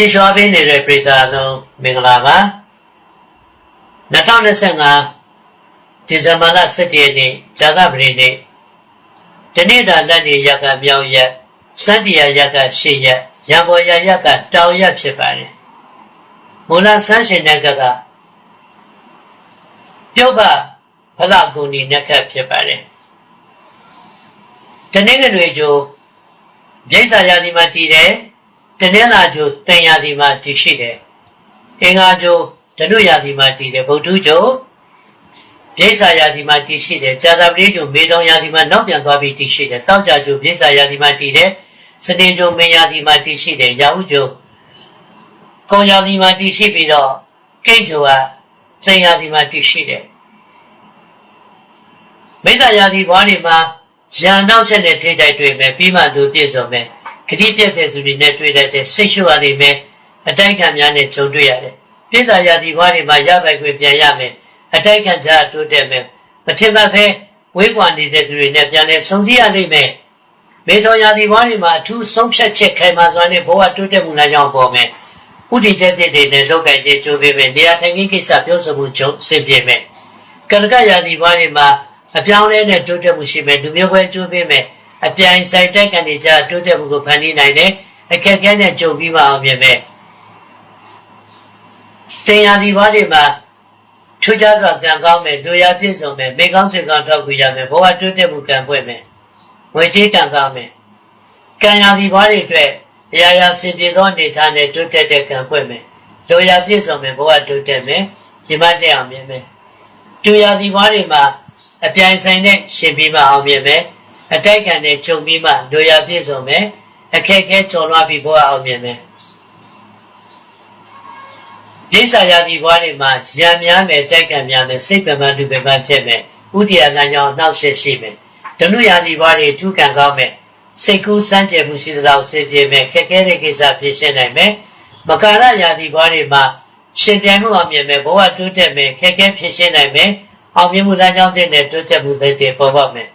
ချီရွှာပေးနေတဲ့ပြည်သားလုံးမင်္ဂလာပါ2025ဒီဇင်ဘာလ17ရက်နေ့ဇာကပရိနေ့ဒီနေ့တာလက်နေရကမြောက်ရက်စန္ဒီယာရကရှေ့ရက်ရံပေါ်ရရကတောင်ရက်ဖြစ်ပါတယ်မူလဆန်းရှင်တဲ့ကကပြုတ်ပဖလကုဏီနက်ခတ်ဖြစ်ပါတယ်ဒီနေ့ကတွေကျိုးမြိတ်စာရာဒီမှာတည်တယ် တနင်္လာကျိုးတင်ရာဒီမှာတည်ရှိတယ်အင်္ဂါကျိုးဓနုရာဒီမှာတည်တယ်ဗုဒ္ဓကျိုးမြိတ်စာရာဒီမှာတည်ရှိတယ်ဇာတာပတိကျိုးမေတော်ရာဒီမှာနောက်ပြန်သွားပြီးတည်ရှိတယ်စောက်ကြကျိုးမြိတ်စာရာဒီမှာတည်တယ်စနေကျိုးမင်းရာဒီမှာတည်ရှိတယ်ရာဟုကျိုးကုံရာဒီမှာတည်ရှိပြီးတော့ကိတ်ကျိုးကတင်ရာဒီမှာတည်ရှိတယ်မိတ္တရာဒီဘွားတွေမှာရန်နောက်ချက်နဲ့ထိတိုက်တွေ့မယ်ပြီးမှလူပြည့်စုံမယ် ခတိပြတ်တဲ့သူတွေနဲ့တွေ့တဲ့စိတ်ရှုရနေမယ်အတိုက်ခံများနဲ့ကြုံတွေ့ရတယ်ပြည့်သာရာဒီဘွားတွေမှာရပိုက်ခွင့်ပြန်ရမယ်အတိုက်ခံကြတိုးတက်မယ်မထင်မှတ်ဖဲဝေးကွာနေတဲ့သူတွေနဲ့ပြန်လဲဆုံစည်းရလိမ့်မယ်မေတော်ရာဒီဘွားတွေမှာအထူးဆုံးဖြတ်ချက်ခိုင်မာစွာနဲ့ဘဝတိုးတက်မှုလမ်းကြောင်းပေါ်မယ်ဥတီချက်တွေနဲ့လောက်ကင်ကျေကြိုးပေးမယ်နေရာထိုင်ခင်းကိစ္စပြောဆိုမှုကြုံဆင်ပြေမယ်ကလကရာဒီဘွားတွေမှာအပြောင်းလဲနဲ့တိုးတက်မှုရှိမယ်လူမျိုးပဲကြိုးပေးမယ် အပြိုင်ဆိုင်တိုက်ကန်တွေကြတိုးတက်မှုကိုဖန်တီးနိုင်တယ်အခက်အခဲနဲ့ကြုံပြီးမှအောင်မြင်မယ်တင်ရာဒီဘွားတွေမှာထူးခြားစွာကံကောင်းမယ်လူရပြည့်စုံမယ်မိကောင်းဆွေကောင်းထောက်ကူရမယ်ဘဝတိုးတက်မှုကံပွင့်မယ်ငွေကြေးကံကောင်းမယ်ကံရာဒီဘွားတွေအတွက်အရာရာစင်ပြေသောအနေထားနဲ့တိုးတက်တဲ့ကံပွင့်မယ်လူရပြည့်စုံမယ်ဘဝတိုးတက်မယ်ရှင်မကျအောင်မြင်မယ်တူရာဒီဘွားတွေမှာအပြိုင်ဆိုင်နဲ့ရှင်ပြီးမှအောင်မြင်မယ် အတိုက်ခံနဲ့ကြုံပြီးမှလူရပြည့်စုံမယ်အခက်ခဲကျော်လွှားပြီးဘဝအောင်မြင်မယ်လိစာယာဒီဘွားတွေမှာရံများမယ်တိုက်ခံများမယ်စိတ်ပင်ပန်းလူပင်ပန်းဖြစ်မယ်ဥတည်ရလမ်းကြောင်းနှောက်ရှက်ရှိမယ်ဓနုယာဒီဘွားတွေထူးခံကောင်းမယ်စိတ်ကူးစမ်းကြယ်မှုရှိသလောက်စေပြေမယ်ခက်ခဲတဲ့ကိစ္စဖြစ်ရှင်းနိုင်မယ်မကာရယာဒီဘွားတွေမှာရှင်ပြိုင်မှုအောင်မြင်မယ်ဘဝတိုးတက်မယ်ခက်ခဲဖြစ်ရှင်းနိုင်မယ်အောင်မြင်မှုလမ်းကြောင်းတဲ့နဲ့တိုးတက်မှုတွေတည်ပေါ်ပေါက်မယ်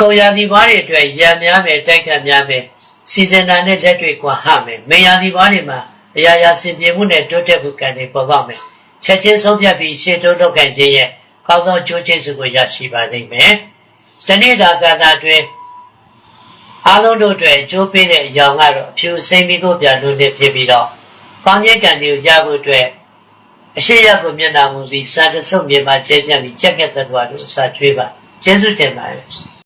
ကိုရာဒီဘွားတွေအတွက်ရံများမယ်တိုက်ခတ်များမယ်စီဇန်နာနဲ့လက်တွေကွာဟမယ်မေယာဒီဘွားတွေမှာအရာရာစင်ပြေမှုနဲ့တိုးတက်မှုကံတွေပေါ်ပေါက်မယ်ချက်ချင်းဆုံးဖြတ်ပြီးရှေ့တိုးလုပ်ခံခြင်းရဲ့ကောင်းသောကြိုးကျေးဇူးကိုရရှိပါလိမ့်မယ်တနေ့တာကာလအတွင်းအားလုံးတို့အတွက်ကြိုးပေးတဲ့အကြောင်းကတော့အဖြူစိမ့်ပြီးကိုပြန်လို့နေဖြစ်ပြီးတော့ကောင်းကျိုးကံတွေကိုရဖို့အတွက်အရှိရကိုမျက်နာမူပြီးစာတဆုပ်မြေမှာကျဲပြန့်ပြီးကြက်ကက်သက်သွားလို့အစာကျွေးပါကျေးဇူးတင်ပါတယ်